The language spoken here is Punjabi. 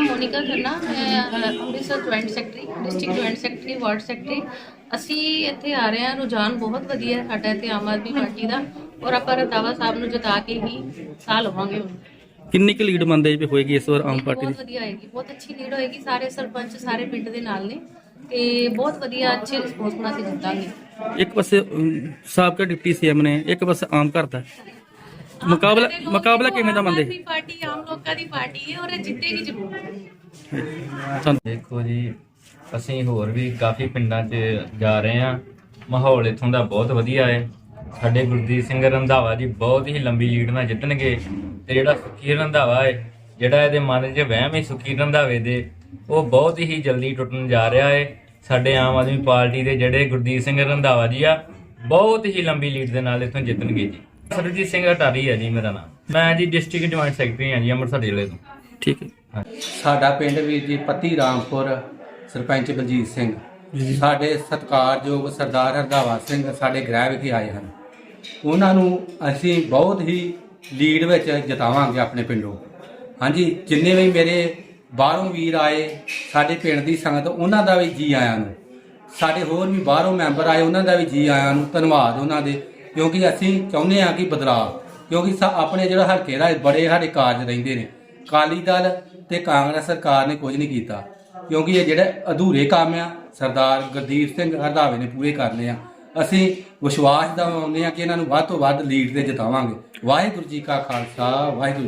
ਮੋਨਿਕਾ ਖੰਨਾ ਮੈਂ Amritsar joint secretary district joint secretary ward secretary ਅਸੀਂ ਇੱਥੇ ਆ ਰਹੇ ਹਾਂ ਰੁਝਾਨ ਬਹੁਤ ਵਧੀਆ ਸਾਡਾ ਇੱਥੇ ਆਮ ਆਦਮੀ ਪਾਰਟੀ ਦਾ। ਔਰ ਆਪਾਂ ਰੰਦਾਵਾ ਸਾਹਿਬ ਨੂੰ ਜਿਤਾ ਕੇ ਹੀ ਸਾਹ ਲਵਾਂਗੇ ਹੁਣ। ਕਿੰਨੀ ਕੁ ਲੀਡ ਮੰਨਦੇ ਜੀ ਵੀ ਹੋਏਗੀ ਇਸ ਵਾਰ ਆਮ ਪਾਰਟੀ ਬਹੁਤ ਦੀ ਵਧੀਆ ਹੋਏਗੀ ਬਹੁਤ ਅੱਛੀ ਲੀਡ ਹੋਏਗੀ। ਸਾਰੇ ਸਰਪੰਚ ਸਾਰੇ ਪਿੰਡ ਦੇ ਨਾਲ ਨੇ। ਤੇ ਬਹੁਤ ਵਧੀਆ ਅੱਛੇ ਰਿਸਪੌਂਸ ਨਾਲ ਅਸੀਂ ਜਿੱਤਾਂਗੇ ਇੱਕ ਪਾਸੇ ਅਮ, ਸਾਬਕਾ ਡਿਪਟੀ ਸੀਐਮ ਨੇ ਇੱਕ ਪਾਸੇ ਆਮ ਘਰ ਦਾ। ਮੁਕਾਬਲਾ ਮੁਕਾਬਲਾ ਕਿਵੇਂ ਦਾ ਮੰਨਦੇ? ਆਦਮੀ ਪਾਰਟੀ ਆਮ ਲੋਕਾਂ ਦੀ ਪਾਰਟੀ ਹੈ ਔਰ ਇਹ ਜਿੱਤੇਗੀ ਜ਼ਰੂਰ। ਦੇਖੋ ਜੀ ਅਸੀਂ ਹੋਰ ਵੀ ਕਾਫੀ ਪਿੰਡਾਂ 'ਚ ਜਾ ਰਹੇ ਹਾਂ। ਮਾਹੌਲ ਇੱਥੋਂ ਦਾ ਬਹੁਤ ਵਧੀਆ ਹੈ। ਸਾਡੇ ਗੁਰਦੀਪ ਸਿੰਘ ਰੰਧਾਵਾ ਜੀ ਬਹੁਤ ਹੀ ਲੰਬੀ ਲੀਡ ਨਾਲ ਜਿੱਤਣਗੇ ਤੇ ਜਿਹੜਾ ਸੁਖੀ ਰੰਧਾਵਾ ਹੈ ਜਿਹੜਾ ਇਹਦੇ ਮਨ 'ਚ ਵਹਿਮ ਹੈ ਸੁਖੀ ਰੰਧਾਵੇ ਦੇ ਉਹ ਬਹੁਤ ਹੀ ਜਲਦੀ ਟੁੱਟਣ ਜਾ ਰਿਹਾ ਹੈ। ਸਾਡੇ ਆਮ ਆਦਮੀ ਪਾਰਟੀ ਦੇ ਜਿਹੜੇ ਗੁਰਦੀਪ ਸਿੰਘ ਰੰਧਾਵਾ ਜੀ ਆ ਬਹੁਤ ਹੀ ਲੰਬੀ ਲੀਡ ਦੇ ਨਾਲ ਇੱਥੋਂ ਜਿੱਤਣਗੇ ਜੀ। ਸਰਜੀਤ ਸਿੰਘ ਅਟਾਰੀ ਹੈ ਜੀ ਮੇਰਾ ਨਾਮ। ਮੈਂ ਜੀ ਡਿਸਟ੍ਰਿਕਟ ਜੁਆਇੰਟ ਸੈਕਟਰੀ ਹਾਂ ਜੀ ਅੰਮ੍ਰਿਤਸਰ ਜ਼ਿਲ੍ਹੇ ਤੋਂ। ਠੀਕ ਹੈ। ਸਾਡਾ ਪਿੰਡ ਵੀਰ ਜੀ ਪੱਤੀ ਰਾਮਪੁਰ ਸਰਪੰਚ ਬਲਜੀਤ ਸਿੰਘ। ਸਾਡੇ ਸਤਿਕਾਰਯੋਗ ਸਰਦਾਰ ਹਰਦਾਵਾ ਸਿੰਘ ਸਾਡੇ ਗ੍ਰਹਿ ਵਿਖੇ ਆਏ ਹਨ। ਉਹਨਾਂ ਨੂੰ ਅਸੀਂ ਬਹੁਤ ਹੀ ਲੀਡ ਵਿੱਚ ਜਿਤਾਵਾਂਗੇ ਆਪਣੇ ਪਿੰਡੋਂ। ਹਾਂਜੀ ਜਿੰਨੇ ਵੀ ਮੇਰੇ ਬਾਹਰੋਂ ਵੀਰ ਆਏ ਸਾਡੇ ਪਿੰਡ ਦੀ ਸੰਗਤ ਉਹਨਾਂ ਦਾ ਵੀ ਜੀ ਆਇਆਂ ਨੂੰ। ਸਾਡੇ ਹੋਰ ਵੀ ਬਾਹਰੋਂ ਮੈਂਬਰ ਆਏ ਉਹਨਾਂ ਦਾ ਵੀ ਜੀ ਆਇਆਂ ਨੂੰ। ਧੰਨਵਾਦ ਉਹਨਾਂ ਦੇ। ਕਿਉਂਕਿ ਅਸੀਂ ਚਾਹੁੰਦੇ ਹਾਂ ਕਿ ਬਦਲਾਅ, ਕਿਉਂਕਿ ਸਾ- ਆਪਣੇ ਜਿਹੜਾ ਹਲਕੇ ਦਾ ਬੜੇ ਸਾਡੇ ਕਾਰਜ ਰਹਿੰਦੇ ਨੇ। ਕਾਲੀ ਦਲ ਤੇ ਕਾਂਗਰਸ ਸਰਕਾਰ ਨੇ ਕੁਝ ਨਹੀਂ ਕੀਤਾ, ਕਿਉਂਕਿ ਇਹ ਜਿਹੜੇ ਅਧੂਰੇ ਕੰਮ ਆ, ਸਰਦਾਰ ਗੁਰਦੀਪ ਸਿੰਘ ਹਰਦਾਵੇ ਨੇ ਪੂਰੇ ਕਰਨੇ ਆ। ਅਸੀਂ ਵਿਸ਼ਵਾਸ ਦਿਵਾਉਂਦੇ ਆ ਕਿ ਇਹਨਾਂ ਨੂੰ ਵੱਧ ਤੋਂ ਵੱਧ ਲੀਡ ਤੇ ਜਿਤਾਵਾਂਗੇ। ਵਾਹਿਗੁਰੂ ਜੀ ਕਾ ਖਾਲਸਾ, ਵਾਹਿਗੁਰੂ